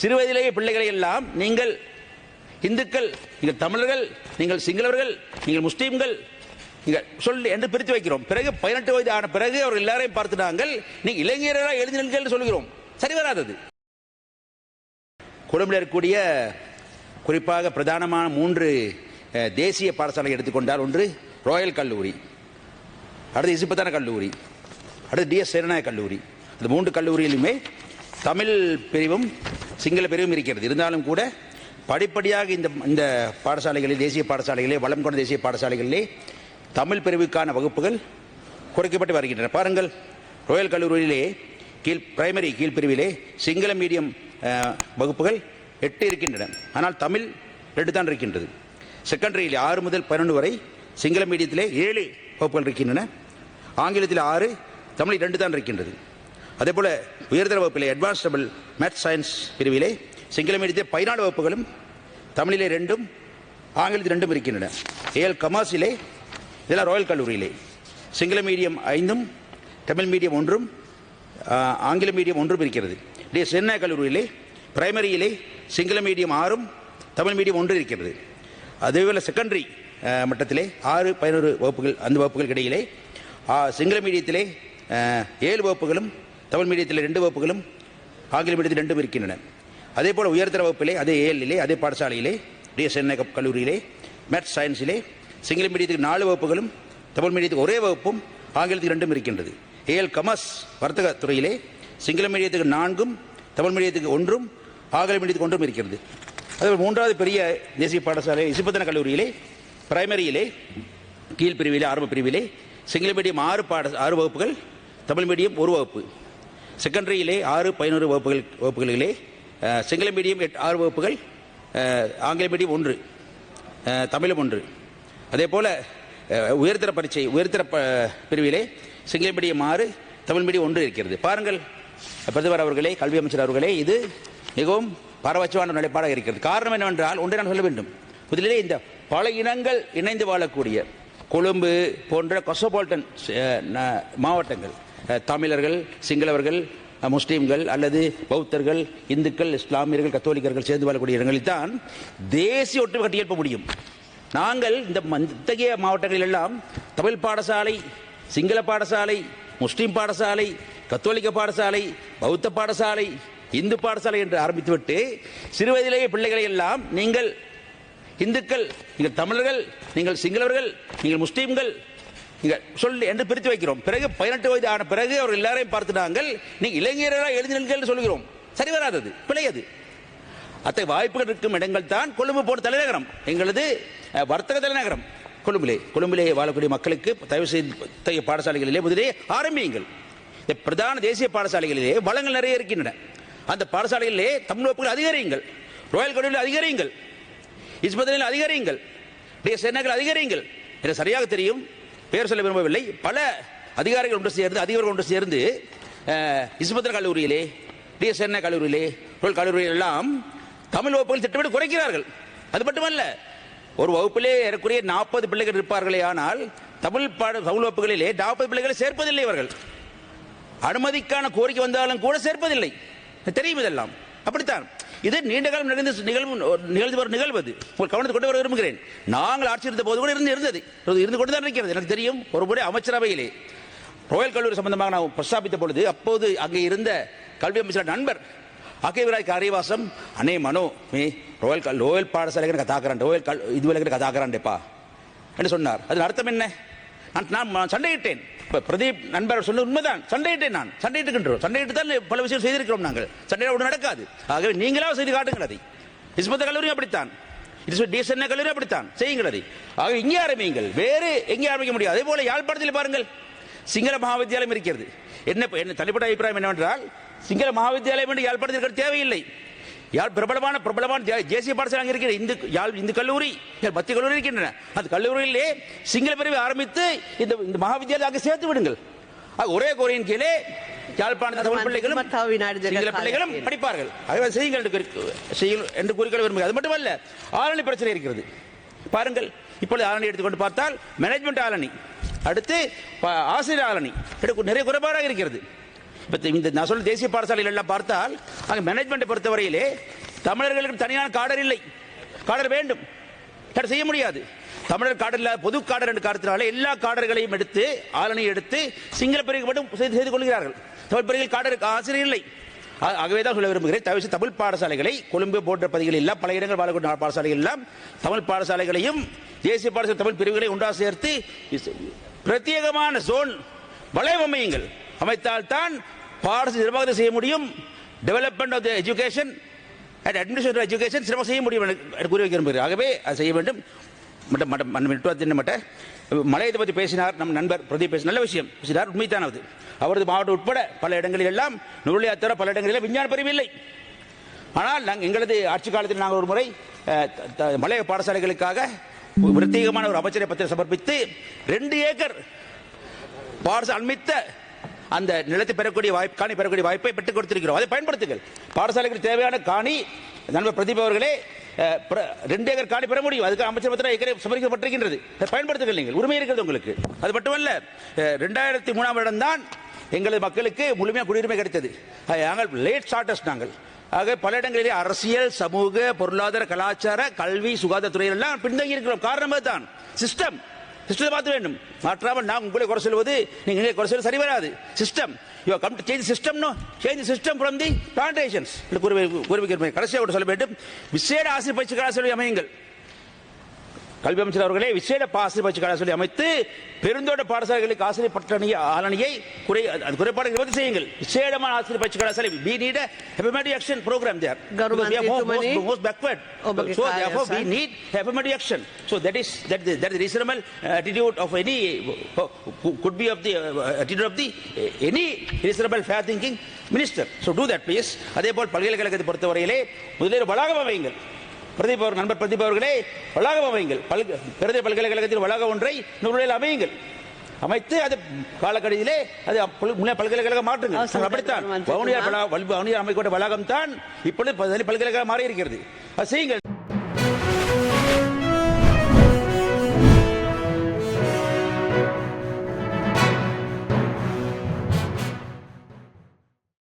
சிறுவயதிலேயே பிள்ளைகளை எல்லாம் நீங்கள் இந்துக்கள் நீங்கள் தமிழர்கள் நீங்கள் சிங்களவர்கள் நீங்கள் முஸ்லீம்கள் நீங்கள் சொல்லி என்று பிரித்து வைக்கிறோம். பிறகு பதினெட்டு வயது ஆன பிறகு அவர் எல்லாரையும் பார்த்து நாங்கள் நீ இளைஞர்களாக எழுதி என்று சொல்கிறோம் சரி வராதது. கொழும்பில் இருக்கக்கூடிய குறிப்பாக பிரதானமான மூன்று தேசிய பாடசாலை எடுத்துக்கொண்டால் ஒன்று ராயல் கல்லூரி அடுத்து இசுபத்தான கல்லூரி. அடுத்து டிஎஸ் சேரநாயக கல்லூரி. இந்த மூன்று கல்லூரியிலுமே தமிழ் பிரிவும் சிங்கள பிரிவும் இருக்கிறது. இருந்தாலும் கூட படிப்படியாக இந்த இந்த பாடசாலைகளில் தேசிய பாடசாலைகளே வளம் கொண்ட தேசிய பாடசாலைகளிலே தமிழ் பிரிவுக்கான வகுப்புகள் குறைக்கப்பட்டு வருகின்றன. பாருங்கள் ராயல் கல்லூரியிலே கீழ் பிரைமரி கீழ்பிரிவிலே சிங்கள மீடியம் வகுப்புகள் எட்டு இருக்கின்றன. ஆனால் தமிழ் ரெண்டு தான் இருக்கின்றது. செகண்டரியில் ஆறு முதல் பன்னெண்டு வரை சிங்கள மீடியத்திலே ஏழு வகுப்புகள் இருக்கின்றன. ஆங்கிலத்தில் ஆறு தமிழில் ரெண்டு தான் இருக்கின்றது. அதே போல் உயர்தர வகுப்பிலே அட்வான்ஸ் டபுள் மேத்ஸ் சயின்ஸ் பிரிவிலே சிங்கள மீடியத்தில் பதினாலு வகுப்புகளும் தமிழிலே ரெண்டும் ஆங்கிலத்தில் ரெண்டும் இருக்கின்றன. ஏஎல் கமாஸிலே இதெல்லாம் ராயல் கல்லூரியிலே சிங்கள மீடியம் ஐந்தும் தமிழ் மீடியம் ஒன்றும் ஆங்கில மீடியம் ஒன்றும் இருக்கிறது. டி சென்னை கல்லூரியிலே பிரைமரியிலே சிங்கள மீடியம் ஆறும் தமிழ் மீடியம் ஒன்று இருக்கிறது. அதேபோல் செகண்டரி மட்டத்திலே ஆறு பதினோரு வகுப்புகள் அந்த வகுப்புகள் இடையிலே சிங்கள மீடியத்திலே ஏழு வகுப்புகளும் தமிழ் மீடியத்தில் ரெண்டு வகுப்புகளும் ஆங்கில மீடியத்தில் ரெண்டும் இருக்கின்றன. அதே போல் உயர்தர வகுப்பிலே அதே ஏழிலே அதே பாடசாலையிலே டிஎஸ் கல்லூரியிலே மேத்ஸ் சயின்ஸிலே சிங்கள மீடியத்துக்கு நாலு வகுப்புகளும் தமிழ் மீடியத்துக்கு ஒரே வகுப்பும் ஆங்கிலத்துக்கு ரெண்டும் இருக்கின்றது. ஏஎல் கமர்ஸ் வர்த்தக துறையிலே சிங்கள மீடியத்துக்கு நான்கும் தமிழ் மீடியத்துக்கு ஒன்றும் ஆங்கில மீடியத்துக்கு ஒன்றும் இருக்கிறது அதே மூன்றாவது பெரிய தேசிய பாடசாலை இசுபத்தன கல்லூரியிலே பிரைமரியிலே கீழ் பிரிவிலே ஆரம்ப பிரிவிலே சிங்கள மீடியம் ஆறு பாட ஆறு வகுப்புகள் தமிழ் மீடியம் ஒரு வகுப்பு. செகண்டரியிலே ஆறு பதினோரு வகுப்புகள் வகுப்புகளிலே சிங்கள மீடியம் எட்டு ஆறு வகுப்புகள் ஆங்கில மீடியம் ஒன்று தமிழும் ஒன்று. அதே போல் உயர்தர பரீட்சை உயர்தர ப- பிரிவிலே சிங்கள மீடியம் ஆறு தமிழ் மீடியம் ஒன்று இருக்கிறது. பாருங்கள் பிரதமர் அவர்களே கல்வி அமைச்சர் அவர்களே இது மிகவும் பாரபட்சமான நிலைப்பாடாக இருக்கிறது. காரணம் என்னவென்றால் ஒன்றை நான் சொல்ல வேண்டும். முதலிலே இந்த பல இனங்கள் இணைந்து வாழக்கூடிய கொழும்பு போன்ற கொசோபால்டன் மாவட்டங்கள் தமிழர்கள் சிங்களவர்கள் முஸ்லீம்கள் அல்லது பௌத்தர்கள் இந்துக்கள் இஸ்லாமியர்கள் கத்தோலிக்கர்கள் சேர்ந்து வாழக்கூடிய இடங்களில் தான் தேசிய ஒற்றுமை கட்டி எழுப்ப முடியும். நாங்கள் இந்த இத்தகைய மாவட்டங்களில் எல்லாம் தமிழ் பாடசாலை சிங்கள பாடசாலை முஸ்லீம் பாடசாலை கத்தோலிக்க பாடசாலை பௌத்த பாடசாலை இந்து பாடசாலை என்று ஆரம்பித்துவிட்டு சிறுவயதிலேயே பிள்ளைகளை எல்லாம் நீங்கள் இந்துக்கள் நீங்கள் தமிழர்கள் நீங்கள் சிங்களவர்கள் நீங்கள் முஸ்லீம்கள் சொல்லி என்று பிரித்து வைக்கிறோம். பிறகு பதினெட்டு வயது ஆன பிறகு அவர் எல்லாரையும் பார்த்து நாங்கள் நீங்கள் இளைஞர்களாக எழுதினீர்கள் என்று சொல்கிறோம். சரி வராதது பிழையது. அத்தகைய வாய்ப்புகள் இருக்கும் இடங்கள் தான் கொழும்பு போன்ற தலைநகரம். எங்களது வர்த்தக தலைநகரம். கொழும்பிலே கொழும்பிலே வாழக்கூடிய மக்களுக்கு தயவு செய்து பாடசாலைகளிலே முதலே ஆரம்பியுங்கள். இந்த பிரதான தேசிய பாடசாலைகளிலே வளங்கள் நிறைய இருக்கின்றன. அந்த பாடசாலைகளிலே தமிழ் வகுப்புகள் அதிகரியுங்கள். ராயல் கல்லூரியில் அதிகரியுங்கள். இஸ்பதனில் அதிகரியுங்கள். டி அதிகரியுங்கள். எனக்கு சரியாக தெரியும். பெயர் சொல்ல விரும்பவில்லை. பல அதிகாரிகள் ஒன்று சேர்ந்து அதிகாரிகள் ஒன்று சேர்ந்து இஸ்பதன் கல்லூரியிலே டி கல்லூரியிலே தொழில் கல்லூரியில் எல்லாம் தமிழ் வகுப்புகள் திட்டமிட்டு குறைக்கிறார்கள். அது மட்டுமல்ல ஒரு வகுப்பிலே ஏறக்குறைய நாற்பது பிள்ளைகள் இருப்பார்களே ஆனால் தமிழ் பாட தமிழ் வகுப்புகளிலே நாற்பது பிள்ளைகளை சேர்ப்பதில்லை இவர்கள் அனுமதிக்கான கோரிக்கை வந்தாலும் கூட சேர்ப்பதில்லை. தெரியும் இதெல்லாம். அப்படித்தான். இது நீண்ட காலம் நிகழ்ந்து நிகழ்வு நிகழ்ந்து வரும் நிகழ்வு அது. உங்கள் கவனத்தை கொண்டு வர விரும்புகிறேன். நாங்கள் ஆட்சி இருந்த போது கூட இருந்து இருந்தது. இருந்து கொண்டு தான் இருக்கிறது. எனக்கு தெரியும் ஒரு முறை அமைச்சரவையிலே. ராயல் கல்லூரி சம்பந்தமாக நான் பிரஸ்தாபித்த பொழுது அப்போது அங்கே இருந்த கல்வி அமைச்சர் நண்பர் அகேவிராய் காரிவாசம் அனே மனோ மே ராயல் கல் ரோயல் பாடசாலைக்கு கதாக்கிறேன் ரோயல் கல் இது விலக்கு கதாக்கிறான்டேப்பா என்று சொன்னார். அதில் அர்த்தம் என்ன? நான் நான் சண்டையிட்டேன். இப்போ பிரதீப் நண்பர் சொன்ன உண்மைதான். சண்டையிட்டேன் நான். சண்டையிட்டுக்கின்றோம். சண்டையிட்டு தான் பல விஷயம் செய்திருக்கிறோம் நாங்கள். சண்டையிட ஒன்று நடக்காது. ஆகவே நீங்களாக செய்து காட்டுங்கள் அதை. இஸ்மத்த கல்லூரியும் அப்படித்தான். இது டிஎஸ்என்ஏ கல்லூரி அப்படித்தான். செய்யுங்கள் அதை. ஆகவே இங்கே ஆரம்பியுங்கள். வேறு எங்கே ஆரம்பிக்க முடியாது அதே போல யாழ்ப்பாணத்தில் பாருங்கள். சிங்கள மகாவித்தியாலயம் இருக்கிறது. என்ன என்ன தனிப்பட்ட அபிப்பிராயம் என்னவென்றால் சிங்கள மகாவித்தியாலயம் என்று யாழ்ப்பாணத்தில் இருக்கிற தேவையில்லை. யாழ் பிரபலமான பிரபலமான தேசிய பாடசாலை அங்கே இருக்கிற இந்து யாழ் இந்து கல்லூரி யாழ் மத்திய கல்லூரி இருக்கின்றன. அந்த கல்லூரியிலே சிங்கள பிரிவை ஆரம்பித்து இந்த இந்த மகாவித்தியாலயம் அங்கே சேர்த்து விடுங்கள். ஒரே கோரியின் கீழே யாழ்ப்பாணத்தில் தமிழ் பிள்ளைகளும் சிங்கள பிள்ளைகளும். படிப்பார்கள். ஆகவே செய்யுங்கள் என்று செய்யுங்கள் என்று கூறிக்கொள்ள விரும்புகிறேன். அது மட்டுமல்ல ஆரணி பிரச்சனை இருக்கிறது. பாருங்கள் இப்பொழுது ஆரணி எடுத்துக்கொண்டு பார்த்தால் மேனேஜ்மெண்ட் ஆரணி அடுத்து ஆசிரியர் எடுக்க- நிறைய குறைபாடாக இருக்கிறது. இப்போ இந்த நான் சொல்ல தேசிய பாடசாலைகள் எல்லாம் பார்த்தால் அங்கே மேனேஜ்மெண்ட்டை பொறுத்தவரையிலே தமிழர்களுக்கு தனியான காடர் இல்லை. காடர் வேண்டும். காடர் செய்ய முடியாது. தமிழர் காடர் இல்லாத பொது காடர் என்று காரணத்தினால எல்லா காடர்களையும் எடுத்து ஆளனை எடுத்து சிங்கள பிரிவுக்கு மட்டும் செய்து செய்து கொள்கிறார்கள். தமிழ் பிரிவில் காடருக்கு ஆசிரியர் இல்லை. ஆகவே தான் சொல்ல விரும்புகிறேன். தவிர தமிழ் பாடசாலைகளை கொழும்பு போன்ற பகுதிகள் எல்லாம் பல இடங்கள் வாழக்கூடிய பாடசாலைகள் எல்லாம் தமிழ் பாடசாலைகளையும் தேசிய பாடசாலை தமிழ் பிரிவுகளை ஒன்றாக சேர்த்து பிரத்யேகமான சோன் வளைவமையுங்கள் அமைத்தால் தான் பாடசாலை நிர்வாகத்தை செய்ய முடியும் development of the education and administrative education சிறப்பாக செய்ய முடியும் என்று கூறி வைக்க விரும்புகிறேன் ஆகவே அது செய்ய வேண்டும். மட்டும் மட்டும் மன்ன விட்டுவத்தின் மட்ட மலையத்தை பற்றி பேசினார் நம் நண்பர் பிரதீப் பேசி நல்ல விஷயம். பேசினார். உண்மைத்தானது அவரது மாவட்டம் உட்பட பல இடங்களில் எல்லாம் நுழையா தவிர பல இடங்களில் விஞ்ஞான பிரிவு இல்லை. ஆனால் நாங்கள் எங்களது ஆட்சி காலத்தில் நாங்கள் ஒரு முறை த- மலைய பாடசாலைகளுக்காக பிரத்யேகமான ஒரு அமைச்சரை பத்திரம் சமர்ப்பித்து ரெண்டு ஏக்கர் பாடசாலை அண்மித்த அந்த நிலத்தை பெறக்கூடிய வாய்ப்பு காணி பெறக்கூடிய வாய்ப்பை பெற்றுக் கொடுத்திருக்கிறோம். அதை பயன்படுத்துங்கள். பாடசாலைக்கு தேவையான காணி நண்பர் பிரதீப் அவர்களே ரெண்டு ஏக்கர் காணி பெற முடியும். அதுக்கு அமைச்சர் பத்திரம் ஏக்கரை சமர்ப்பிக்கப்பட்டிருக்கின்றது அதை பயன்படுத்துங்கள் நீங்கள். உரிமை இருக்கிறது உங்களுக்கு. அது மட்டுமல்ல ரெண்டாயிரத்தி மூணாம் வருடம் தான் எங்களது மக்களுக்கு முழுமையாக குடியுரிமை கிடைத்தது. நாங்கள் லேட் ஸ்டார்டர்ஸ் நாங்கள். ஆக பல இடங்களிலே அரசியல் சமூக பொருளாதார கலாச்சார கல்வி சுகாதாரத்துறையிலெல்லாம் பின்தங்கி இருக்கிறோம் காரணமே தான் சிஸ்டம் சிஸ்டத்தை பார்த்து வேண்டும். மாற்றாமல் நான் உங்களை குறை சொல்வது நீங்கள் எங்களை குறை சொல்வது சரி வராது. System you come to change system no change system from the plantations கூறுவிக்கிறேன் கடைசியாக கூட சொல்ல வேண்டும். விசேட ஆசிரியர் பயிற்சி கலாசாலை அமையுங்கள். கல்வி அமைச்சர் அவர்களே விசேட ஆசிரியர் பயிற்சி கலாசாலை அமைத்து பெருந்தோட்ட பாடசாலைகளுக்கு ஆசிரியர் பட்டணியை ஆளணியை குறை அது குறைபாடு நிவர்த்தி செய்யுங்கள் விசேடமான ஆசிரியர் பயிற்சி கலாசாலை we need a affirmative action program there Garuman we are more, most, most backward okay, so therefore we need affirmative action so that is that is, that is the reasonable attitude of any could be of the uh, attitude of the uh, any reasonable fair thinking minister so do that please அதே போல் பல்கலைக்கழகத்தை பொறுத்தவரையிலே முதலில் வளாகம் அமையுங்கள் பிரதீப் அவர் நண்பர் பிரதீப் அவர்களே வளாகம் அமையுங்கள். பல்க பிரதே பல்கலைக்கழகத்தில் வளாகம் ஒன்றை நூலில் அமையுங்கள். அமைத்து அது காலக்கடியிலே அது முன்னே பல்கலைக்கழகம் மாற்றுங்கள். அப்படித்தான். வவுனியார் வவுனியார் அமைக்கப்பட்ட வளாகம் தான் இப்பொழுது பல்கலைக்கழகம் மாறி இருக்கிறது செய்யுங்கள்.